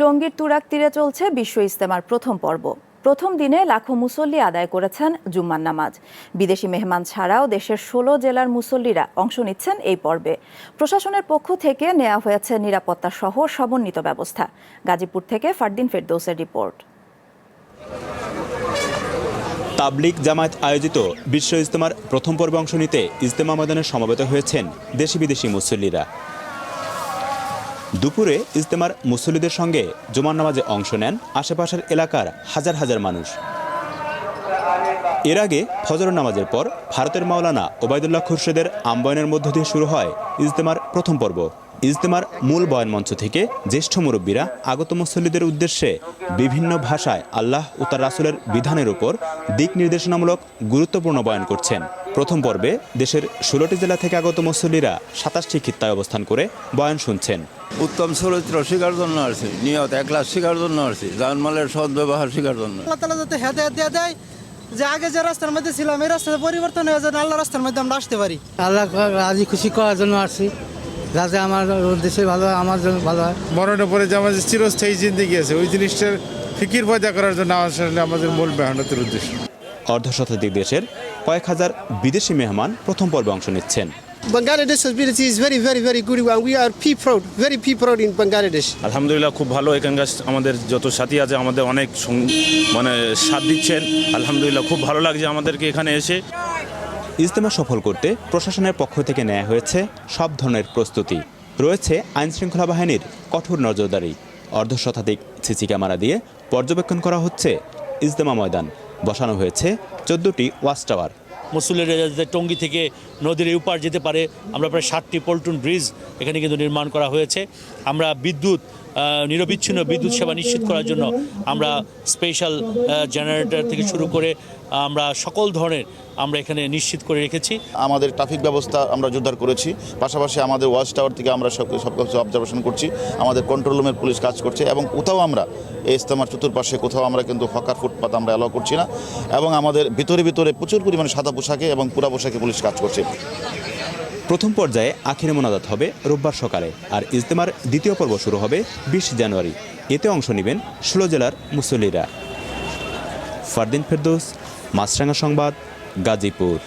টঙ্গীর তুরাক তীরে চলছে বিশ্ব ইস্তেমার প্রথম পর্ব। প্রথম দিনে লাখো মুসল্লি আদায় করেছেন জুম্মার নামাজ। বিদেশি মেহমান ছাড়াও দেশের ষোলো জেলার মুসল্লিরা অংশ নিচ্ছেন এই পর্বে। প্রশাসনের পক্ষ থেকে নেওয়া হয়েছে নিরাপত্তা সহ সমন্বিত ব্যবস্থা। গাজীপুর থেকে ফারদিন ফেরদৌসের রিপোর্ট। তাবলিক জামায়াত আয়োজিত বিশ্ব ইজতেমার প্রথম পর্বে অংশ নিতে ইজতেমা ময়দানে সমবেত হয়েছেন দেশি বিদেশি মুসল্লিরা। দুপুরে ইজতেমার মুসল্লিদের সঙ্গে জুমার নামাজে অংশ নেন আশেপাশের এলাকার হাজার হাজার মানুষ। এর আগে ফজর নামাজের পর ভারতের মাওলানা ওবায়দুল্লাহ খুরশেদের আম্বয়নের মধ্য দিয়ে শুরু হয় ইজতেমার প্রথম পর্ব। ইজতেমার মূল বয়ান মঞ্চ থেকে জ্যেষ্ঠ মুরব্বীরা আগত মুসল্লিদের উদ্দেশ্যে বিভিন্ন ভাষায় আল্লাহ ও তার রাসুলের বিধানের উপর দিক নির্দেশনামূলক গুরুত্বপূর্ণ বয়ান করছেন। প্রথম পর্বে দেশের ষোলোটি জেলা থেকে আগত মুসল্লিরা সাতাশটি খিত্তায় অবস্থান করে বয়ান শুনছেন। উত্তম চরিত্র শেখার জন্য আসছি নিয়ত এক একলাস শিকার জন্য আসছি জানমালের সৎ ব্যবহার শিকার জন্য। আল্লাহ তালা যাতে হেদায়ত দিয়ে দেয় যে আগে যে রাস্তার মধ্যে ছিলাম এই রাস্তাতে পরিবর্তন হয়ে যেন আল্লাহ রাস্তার মধ্যে আমরা আসতে পারি। আল্লাহ রাজি খুশি করার জন্য আসছি যাতে আমার দেশে ভালো হয় আমার জন্য ভালো হয়। মরণের পরে যে আমাদের চিরস্থায়ী জিন্দিগি আছে ওই জিনিসটার ফিকির পয়দা করার জন্য আসলে আমাদের মূল মেহনতের উদ্দেশ্য। অর্ধশতাধিক দেশের কয়েক হাজার বিদেশি মেহমান প্রথম পর্বে অংশ নিচ্ছেন। Bangladesh hospitality is very, very, very good and we are pea proud, very pea proud in Bangladesh. আলহামদুলিল্লাহ খুব ভালো। এখানকার আমাদের যত সাথী আছে আমাদের অনেক মানে সাথ দিচ্ছেন। আলহামদুলিল্লাহ খুব ভালো লাগছে আমাদেরকে এখানে এসে। ইজতেমা সফল করতে প্রশাসনের পক্ষ থেকে নেওয়া হয়েছে সব ধরনের প্রস্তুতি। রয়েছে আইনশৃঙ্খলা বাহিনীর কঠোর নজরদারি। অর্ধশতাধিক সিসি ক্যামেরা দিয়ে পর্যবেক্ষণ করা হচ্ছে ইজতেমা ময়দান। বসানো হয়েছে চোদ্দটি ওয়াচ টাওয়ার। মসুলের যাতে টঙ্গি থেকে নদীর উপার যেতে পারে। আমরা প্রায় ষাটটি পল্টুন ব্রিজ এখানে কিন্তু নির্মাণ করা হয়েছে। আমরা বিদ্যুৎ নিরবিচ্ছিন্ন বিদ্যুৎ সেবা নিশ্চিত করার জন্য আমরা স্পেশাল জেনারেটর থেকে শুরু করে আমরা সকল ধরনের আমরা এখানে নিশ্চিত করে রেখেছি। আমাদের ট্রাফিক ব্যবস্থা আমরা জোরদার করেছি, পাশাপাশি আমাদের ওয়াচ টাওয়ার থেকে আমরা সব সব কিছু অবজারভেশন করছি, আমাদের কন্ট্রোল রুমের পুলিশ কাজ করছে এবং কোথাও আমরা এই ইস্তেমার চতুর্পাশে কোথাও আমরা কিন্তু হকার ফুটপাত আমরা অ্যালাউ করছি না এবং আমাদের ভিতরে ভিতরে প্রচুর পরিমাণে সাদা পোশাকে এবং পুরা পোশাকে পুলিশ কাজ করছে। প্রথম পর্যায়ে আখেরে মোনাজাত হবে রোববার সকালে আর ইজতেমার দ্বিতীয় পর্ব শুরু হবে বিশ জানুয়ারি। এতে অংশ নেবেন ষোলো জেলার মুসল্লিরা। ফারদিন ফেরদোস মাছরাঙ্গা সংবাদ, গাজীপুর।